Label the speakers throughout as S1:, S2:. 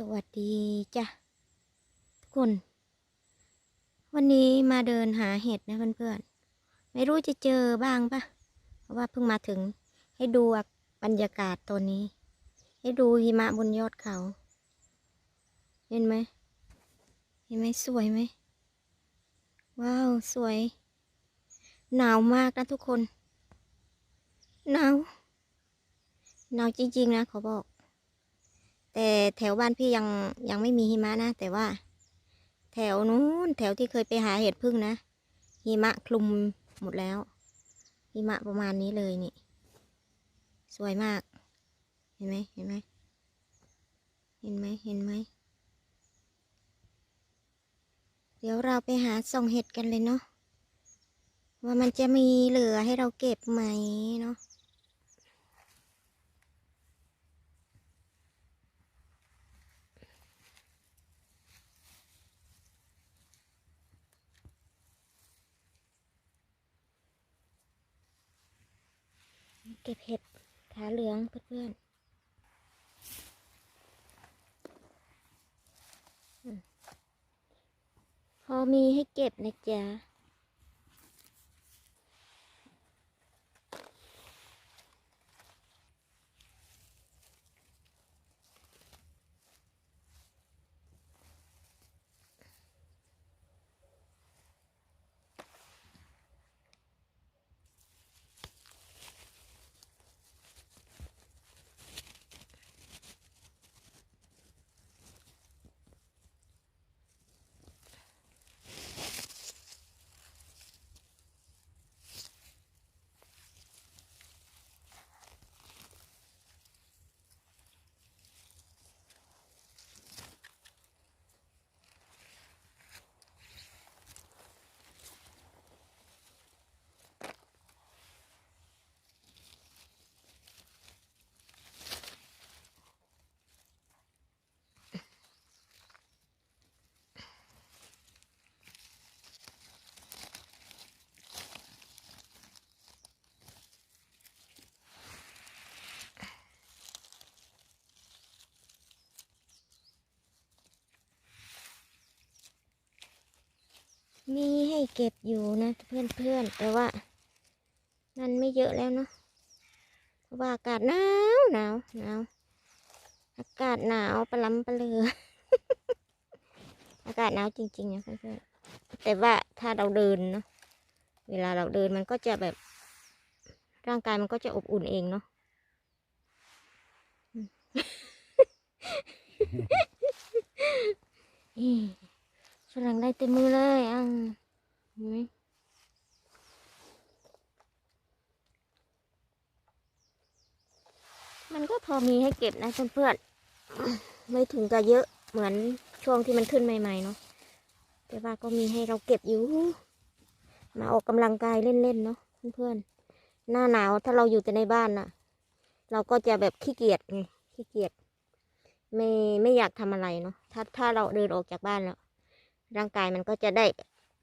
S1: สวัสดีจ้ะทุกคน วันนี้มาเดินหาเห็ดนะเพื่อนๆ ไม่รู้จะเจอบ้างปะเพราะว่าเพิ่งมาถึงให้ดูบรรยากาศตัวนี้ ให้ดูหิมะบนยอดเขา เห็นไหมเห็นไหมสวยไหมว้าว สวย หนาวมากนะทุกคน หนาว หนาวจริงๆนะขอบอก แต่แถวบ้านพี่ยังยังไม่มีหิมะนะ แต่ว่า แถวนู้นแถวที่เคยไปหาเห็ดพึ่งนะหิมะคลุมหมดแล้วหิมะประมาณนี้เลยนี่ สวยมาก เห็นไหมเห็นไหมเห็นไหมเห็นไหมเดี๋ยวเราไปหาส่องเห็ดกันเลยเนาะว่ามันจะมีเหลือให้เราเก็บไหมเนาะ เก็บเห็ดขาเหลืองเพื่อนๆพอมีให้เก็บนะจ๊ะ มีให้เก็บอยู่นะเพื่อนๆแต่ว่า มันไม่เยอะแล้วเนาะเพราะว่าอากาศหนาวหนาวหนาวอากาศหนาวปะล้ำปะเลือ อากาศหนาวจริงๆนะเพื่อนๆแต่ว่าถ้าเราเดินเนาะเวลาเราเดินมันก็จะแบบ ร่างกายมันก็จะอบอุ่นเองเนาะอืม รั่งได้เต็มมือเลยอะเห็นไหมมันก็พอมีให้เก็บนะเพื่อนๆไม่ถึงกับเยอะเหมือนช่วงที่มันขึ้นใหม่ๆเนาะแต่ว่าก็มีให้เราเก็บอยู่ มาออกกำลังกายเล่นๆเนาะเพื่อนๆหน้าหนาวถ้าเราอยู่แต่ในบ้านน่ะ เราก็จะแบบขี้เกียจไงขี้เกียจไม่ไม่อยากทำอะไรเนาะถ้าถ้าเราเดินออกจากบ้านแล้ว ร่างกายมันก็จะได้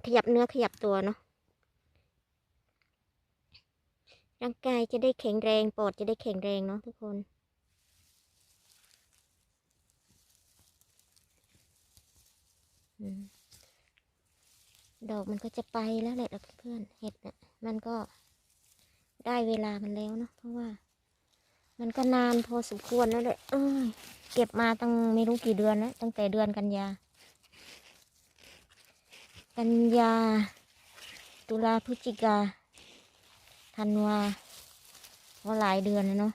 S1: ขยับเนื้อขยับตัวเนาะร่างกายจะได้แข็งแรงปอดจะได้แข็งแรงเนาะทุกคนดอกมันก็จะไปแล้วแหละเพื่อนเห็ดน่ะมันก็ได้เวลามันแล้วเนาะเพราะว่า มันก็นานพอสมควรแล้วแหละเอ้ยเก็บมาตั้งไม่รู้กี่เดือนแล้วตั้งแต่เดือนกันยา กันยา ตุลาพฤศจิกาธันวาว่าหลายเดือนแล้วเนาะ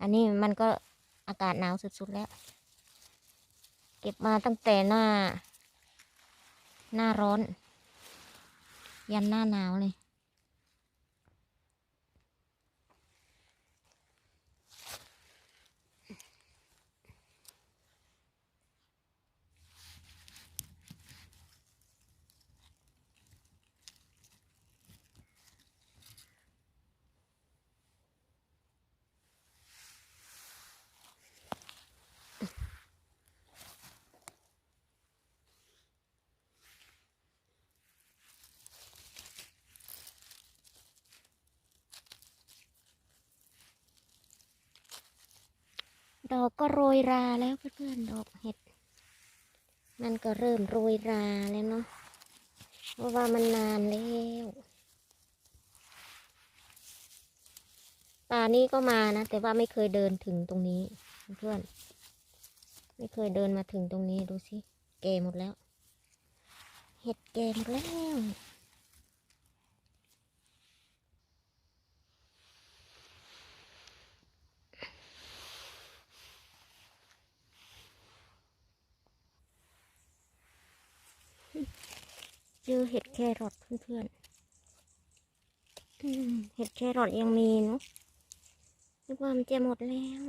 S1: อันนี้มันก็อากาศหนาวสุดๆแล้ว เก็บมาตั้งแต่หน้า หน้าร้อน ยันหน้าหนาวเลย ดอกก็โรยราแล้วเพื่อนๆดอกเห็ด มันก็เริ่มโรยราแล้วเนาะเพราะว่ามันนานแล้วป่านี้ก็มานะ แต่ว่าไม่เคยเดินถึงตรงนี้ เพื่อน ไม่เคยเดินมาถึงตรงนี้ดูสิ แก่หมดแล้ว เห็ดแก่หมดแล้ว เจอเห็ดแครอทเพื่อนๆอืมเห็ดแครอทยังมีเนาะนึกว่ามันจะหมดแล้ว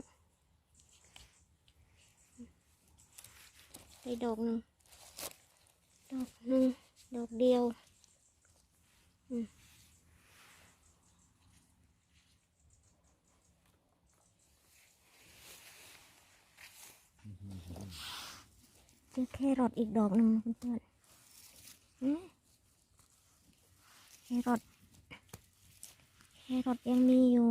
S1: ไปดอกหนึ่งดอกหนึ่งดอกเดียวอืมเจอแครอทอีกดอกหนึ่งเพื่อนๆอืม แครอทแครอทยังมีอยู่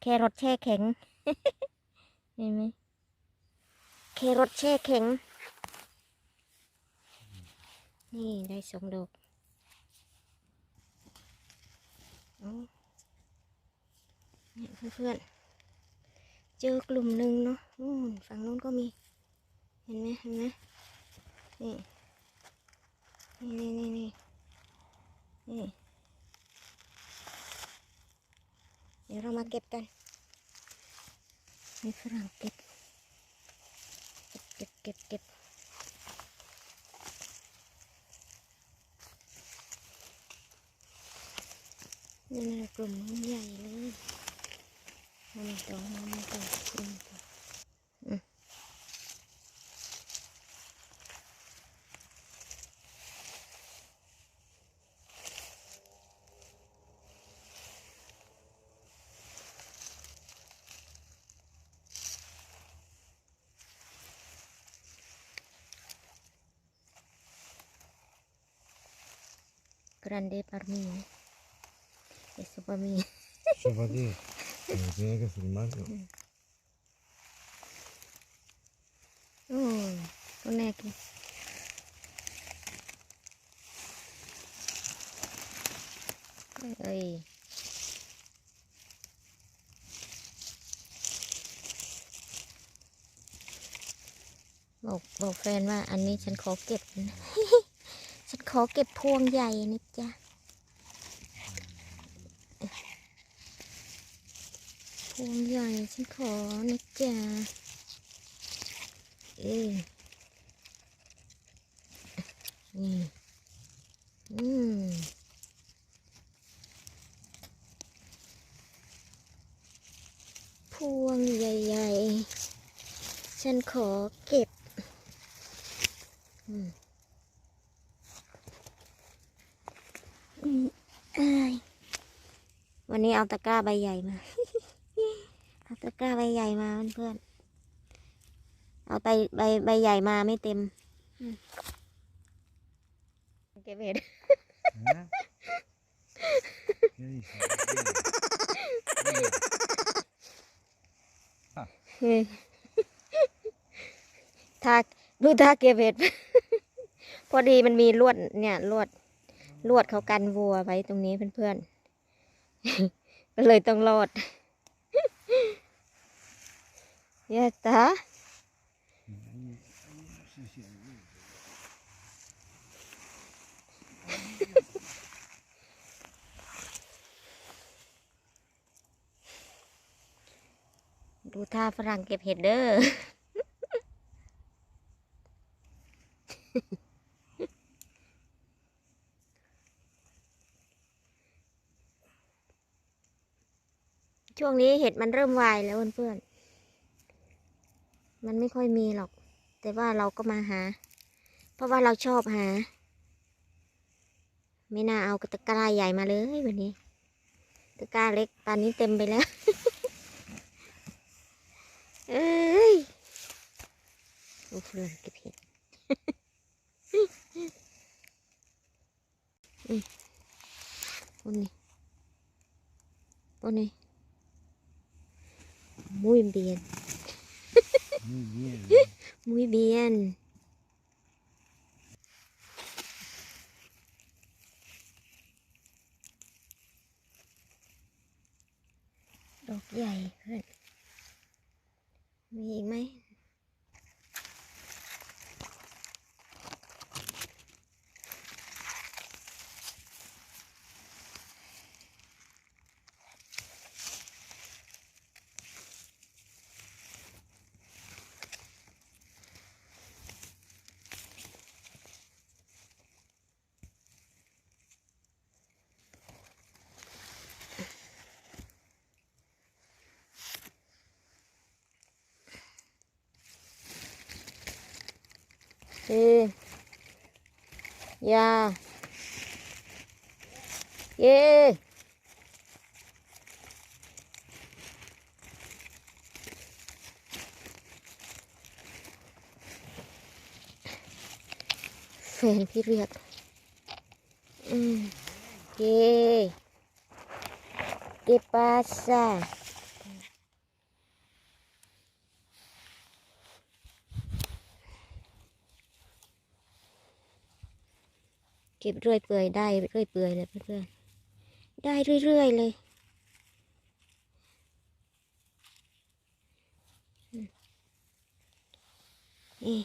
S1: แครอทแช่แข็ง เห็นไหมแครอทแช่แข็ง นี่ได้สองดอกเอาเนี่ยเพื่อนๆ เจอกลุ่มหนึ่งเนาะฝั่งนู้นก็มี เห็นไหมเห็นไหมนี่ นี่นี่นี่นี่ เดี๋ยวเรามาเก็บกันให้ฝรั่งเก็บ เก็บเก็บเก็บนี่นะกลุ่มมันใหญ่เลยมันต่อมันต่อมันต่ออื grande per me questo per me
S2: Eso para ti. Pero tiene que filmarlo.
S1: โอ้ตัวแรกเลยเอ้ยบ อกบอกแฟนว่าอันนี้ฉันขอเก็บพวงใหญ่นะจ๊ะพวงใหญ่ฉันขอนะจ๊ะเอ้ยนี่อืมพวงใหญ่ๆ ฉันขอเก็บ อืมอืมเอ้ยวันนี้ เอาตะกร้าใบใหญ่มา เอาตะกร้าใบใหญ่มาเพื่อนๆเอาใบใบใบใหญ่มาไม่เต็มอืมเก็บเห็ด
S2: ¿Eh? ¿Qué dices? Mira,
S1: เฮ้ยถ้าดูท่าเก็บเห็ด พอดีมันมีลวดเนี่ยลวดลวดเขากันวัวไว้ตรงนี้เพื่อนๆ ก็เลยต้องรอดเยอะตาดูท่าฝรั่งเก็บเห็ดเด้อ ช่วงนี้เห็ดมันเริ่มวายแล้วเพื่อนๆ มันไม่ค่อยมีหรอก แต่ว่าเราก็มาหา เพราะว่าเราชอบหา ไม่น่าเอาตะกร้าใหญ่มาเลยวันนี้ ตะกร้าเล็กตอนนี้เต็มไปแล้ว เอ้ย โอ้เพื่อนเก็บเห็ดอืมบนนี้บนนี้อื muy bien
S2: Muy bien.
S1: muy bien ดอกใหญ่เพื่อนมีอีกไหม เออยาเย่แฟนพี่เรีย เก็บเรื่อยเปื่อยได้เรื่อยเปื่อยเลยเพื่อนๆได้เรื่อยๆเลย นี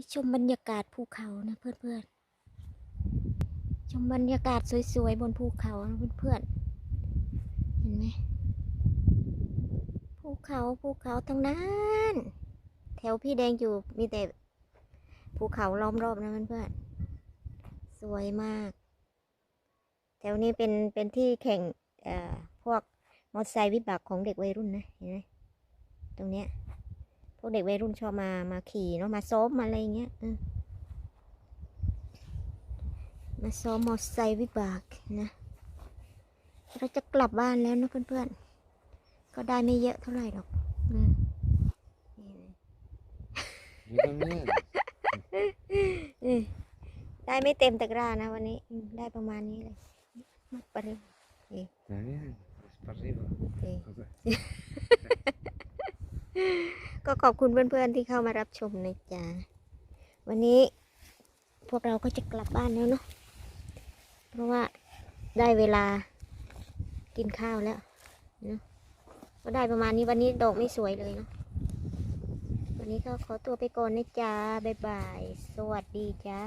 S1: ่ชมบรรยากาศภูเขานะเพื่อนๆ ชมบรรยากาศสวยๆ บนภูเขานะเพื่อนๆ เห็นไหม ภูเขาภูเขาทั้งนั้น แถวพี่แดงอยู่มีแต่ภูเขาล้อมรอบนะเพื่อนๆสวยมาก แถวนี้เป็นเป็นที่แข่งเอ่อพวกมอเตอร์ไซค์วิบากของเด็กวัยรุ่นนะเห็นไหมตรงเนี้ยพวกเด็กวัยรุ่นชอบมามาขี่เนาะมาซ้อมมาอะไรเงี้ยเออมาซ้อมมอเตอร์ไซค์วิบากนะเราจะกลับบ้านแล้วนะเพื่อนๆ ก็ได้ไม่เยอะเท่าไหร่หรอกอืมนี่เลย
S2: Yo también.
S1: อืมได้ไม่เต็มตะกร้านะวันนี้อืมได้ประมาณนี้เลยมัดไปเลย
S2: Está bien. Es para arriba.
S1: โอเค
S2: Cosa.
S1: ก็ขอบคุณเพื่อนๆที่เข้ามารับชมนะจ๊ะ วันนี้พวกเราก็จะกลับบ้านแล้วเนาะ เพราะว่าได้เวลากินข้าวแล้วเนาะ ก็ได้ประมาณนี้วันนี้ดอกไม่สวยเลยเนาะวันนี้ก็ขอตัวไปก่อนนะจ๊ะบ๊ายบาย สวัสดีจ้า